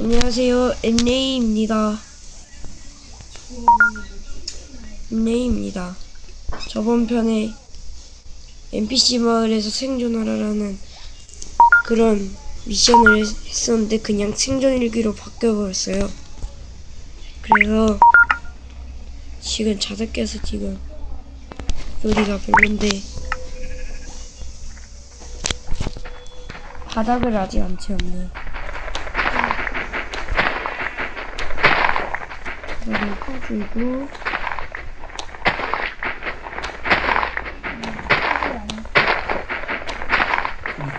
안녕하세요. 엔레이입니다. 엔레이입니다. 저번 편에 NPC 마을에서 생존하라라는 그런 미션을 했- 했었는데 그냥 생존 일기로 바뀌어버렸어요. 그래서 지금 자다 깨서 지금 소리가 별론데 바닥을 아직 안 채웠네 요. 바닥을 파주고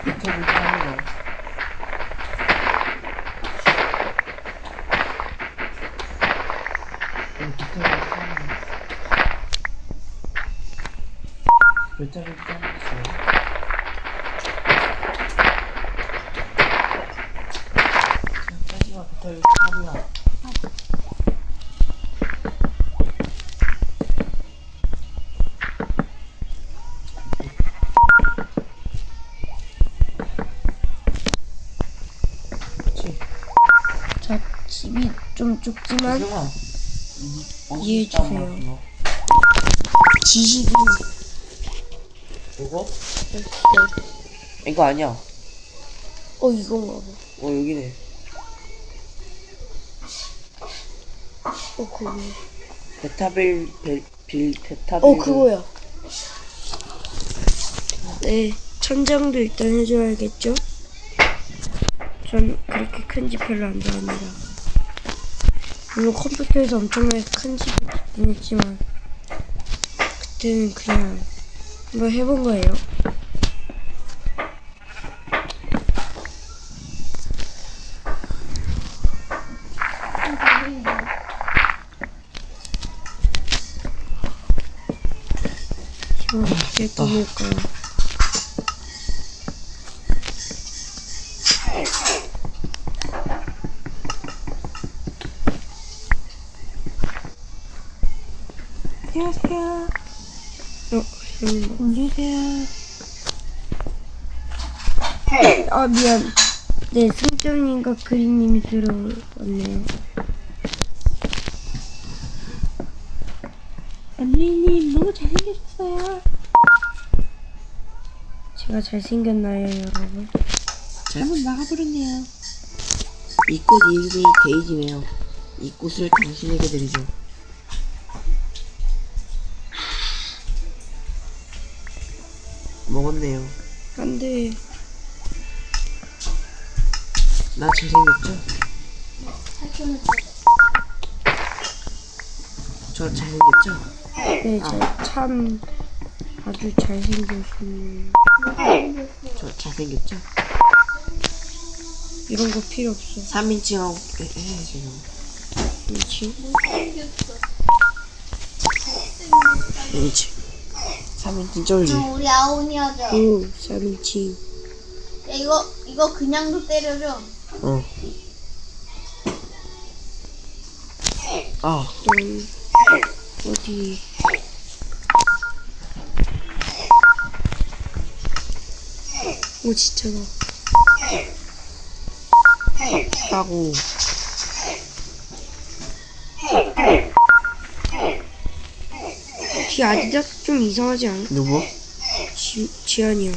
유튜브 하는 거. 유튜브 하는 거. 몇 자리 짜놨어요? 짜지마 붙어 있는 소리야. 좁지만 설마 이해해 주세요. 지식은 이거? 이거 아니야. 어 이건가 봐. 어 여기네. 어 그거. 베타빌 빌, 빌 베타빌. 어 그거야. 네 천장도 일단 해줘야겠죠. 전 그렇게 큰 집 별로 안 좋아합니다. 물론 컴퓨터에서 엄청나게 큰 집이 있긴 했지만 그때는 그냥 한번 해본 거예요. 지금 어떻게 떠밀까 안녕하세요. 어, 음, 올리세요. 아 미안. 네, 승정님과 그린님이 들어왔네요. 언니님 너무 잘생기셨어요. 제가 잘생겼나요, 여러분? 한번 나가버렸네요. 이 꽃 이름이 데이지네요. 이 꽃을 당신에게 드리죠. 먹었네요. 안 돼. 나 잘생겼죠? 저 잘생겼죠? 네, 저, 참 아주 잘생겼습니다. 저 잘생겼죠? 이런 거 필요 없어. 3인칭하고 해, 해 지금. 그렇지? 2인칭. 3인칭 쩔지? 우리 아오니 하자. 오, 3인칭. 야, 이거 이거 그냥도 때려줘. 어. 아, 음, 어디. 오, 진짜다. 따고. 지 아디다스 좀 이상하지 않아? 누구? 지, 지안이야.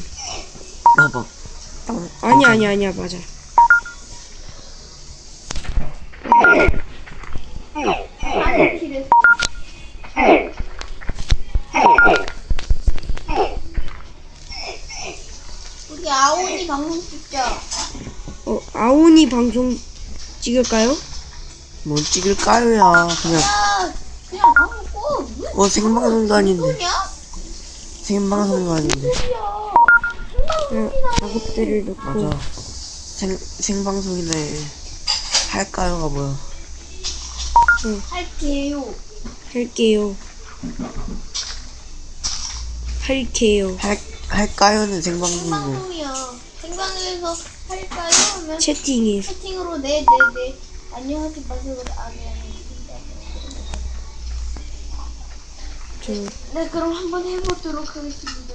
봐봐. 아니, 아니, 아니야, 맞아. 우리 아오니 방송 찍자. 어, 아오니 방송 찍을까요? 뭐 찍을까요야. 그냥, 야, 그냥 꺼. 왜 어, 생방송도 아닌데. 소리야? 생방송도 아닌데. 소리야. 어, 작업대를 넣고. 맞아. 생, 생방송이네. 할까요가 뭐야. 할게요. 할게요. 할게요. 할, 할까요는 생방송이고. 생방송이야. 생방송에서 할까요? 하면 채팅에. 채팅으로 네, 네, 네. 안녕하지 마세요. 아니, 아 저, 네, 그럼 한번 해보도록 하겠습니다.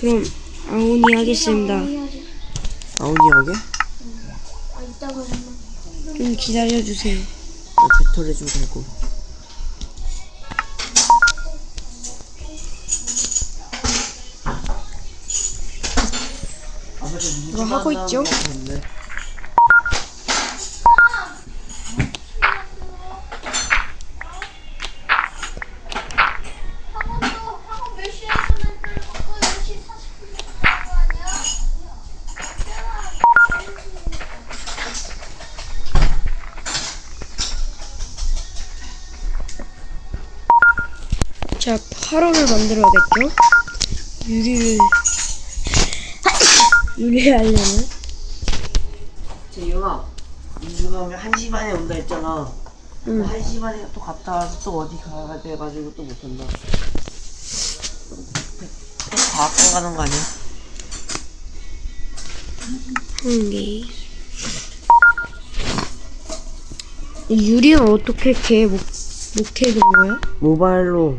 그럼, 아오니 하겠습니다. 아오니 하자. 나오니 여기? 아 이따가 좀 기다려주세요. 나 배터리 좀 갈고. 이거 하고 있죠? 자, 화로를 만들어야겠죠? 유리를 유리를 하려면 재영아, 민주가 오면 1시 반에 온다 했잖아. 응. 1시 반에 또 갔다 와서 또 어디 가야 돼가지고 또 못한다. 또 과학관 가는 거 아니야? 한 개. 이 유리는 어떻게 걔 목, 목태는 거야? 모바일로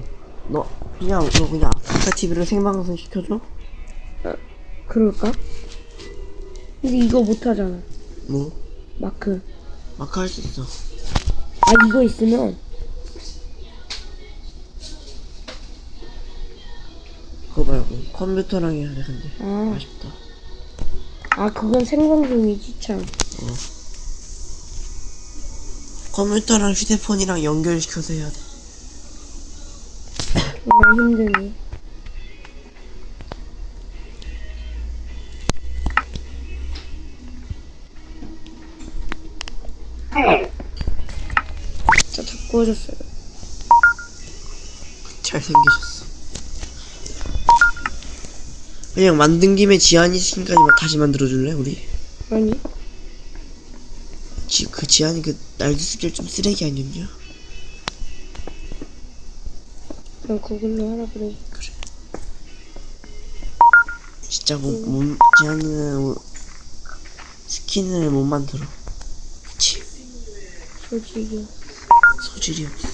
너 그냥 너 그냥 아프리카 TV로 생방송 시켜줘? 그럴까? 근데 이거 못하잖아. 뭐? 마크. 마크 할 수 있어. 아, 이거 있으면 그거 말고 컴퓨터랑 해야 돼 근데 아, 아쉽다. 아 그건 생방송이지 참. 컴퓨터랑 휴대폰이랑 연결시켜서 해야 돼. 정말 힘드네. 진짜 다 구워졌어요. 잘생기셨어. 그냥 만든 김에 지안이 지금까지 다시 만들어줄래 우리? 아니, 지, 그 지안이 그 날도 스킬 좀 쓰레기 아니었냐? 그냥 그걸로 하나 그래. 진짜 뭐, 못 지안이는 뭐 스킨을 못 만들어. 그치? 솔직히. 소질이 없어.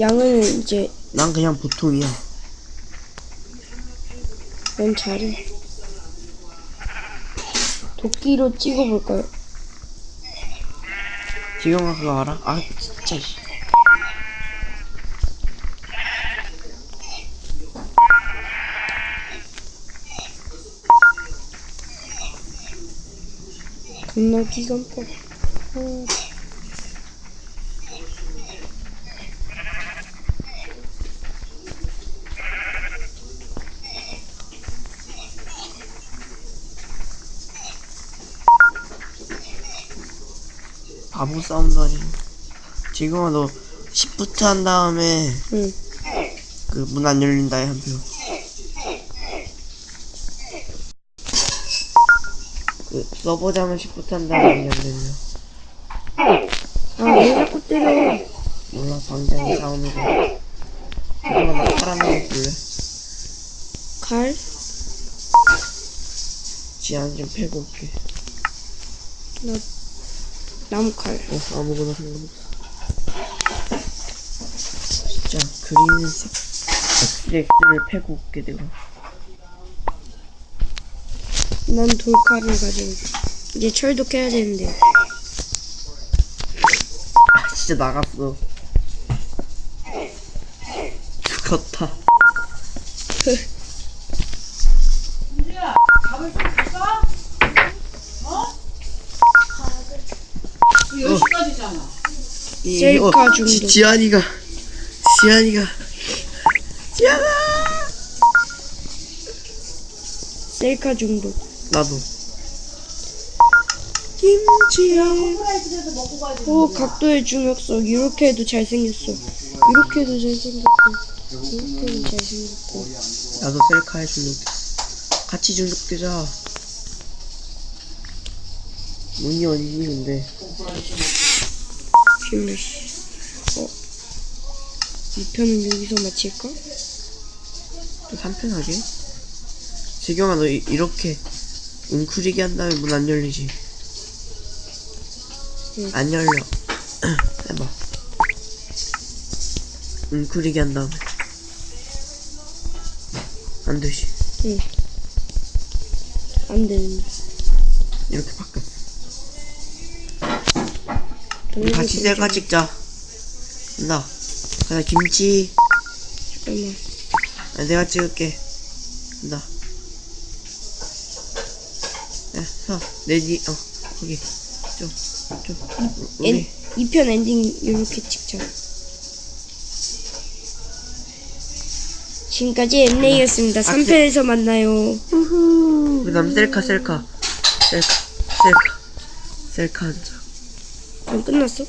양은 이제 난 그냥 보통이야. 넌 잘해. 도끼로 찍어볼까요? 지경아 그거 알아? 아 진짜 씨. 겁나 기간법. 어, 바보 싸움도 아니고. 지경아 너 시프트 한 다음에 응. 그 문 안 열린다에 한 표. 그 서버장은 시프트 한 다음에 안 열려. 아, 왜 자꾸 때려? 몰라 방장이 싸우는 거. 지경아 나 사람이 볼래? 칼? 지안 좀 패고 올게. 나 나무칼. 어 아무거나 상관없어. 진짜 그린 색 엑스를 패고 올게 내가. 난 돌칼을 가지고 있어. 이제 철도 캐야 되는데. 아 진짜 나갔어. 죽었다. 이- 셀카 어, 중독. 지, 지안이가 지안이가 지안아 셀카 중독. 나도 김지안 오, 각도의 중요성. 이렇게 해도 잘생겼어. 이렇게 해도 잘생겼고. 이렇게 해도 잘생겼고. 나도 셀카에 중독됐어 같이 중독되자 문이 어디니 근데 필리시. 어. 이 편은 여기서 마칠까? 또 3편 하게? 재경아 너 이, 이렇게 웅크리게 한 다음에 문 안 열리지? 응. 안 열려 해봐 웅크리게 한 다음에 안 되지 응. 안 되는데. 이렇게 바뀌었어. 우리 동영상 같이 셀카 찍자. 간다. 가자, 김치. 잠깐만. 아, 내가 찍을게. 간다. 야, 서, 내 뒤, 어, 거기. 좀, 좀. 우리, 엔, 2편 엔딩 이렇게 찍자. 지금까지 엠레이였습니다. 3편에서 만나요. 우후. 그 다음 셀카, 셀카. 셀카, 셀카. 셀카 한 장. 그럼 끝났어?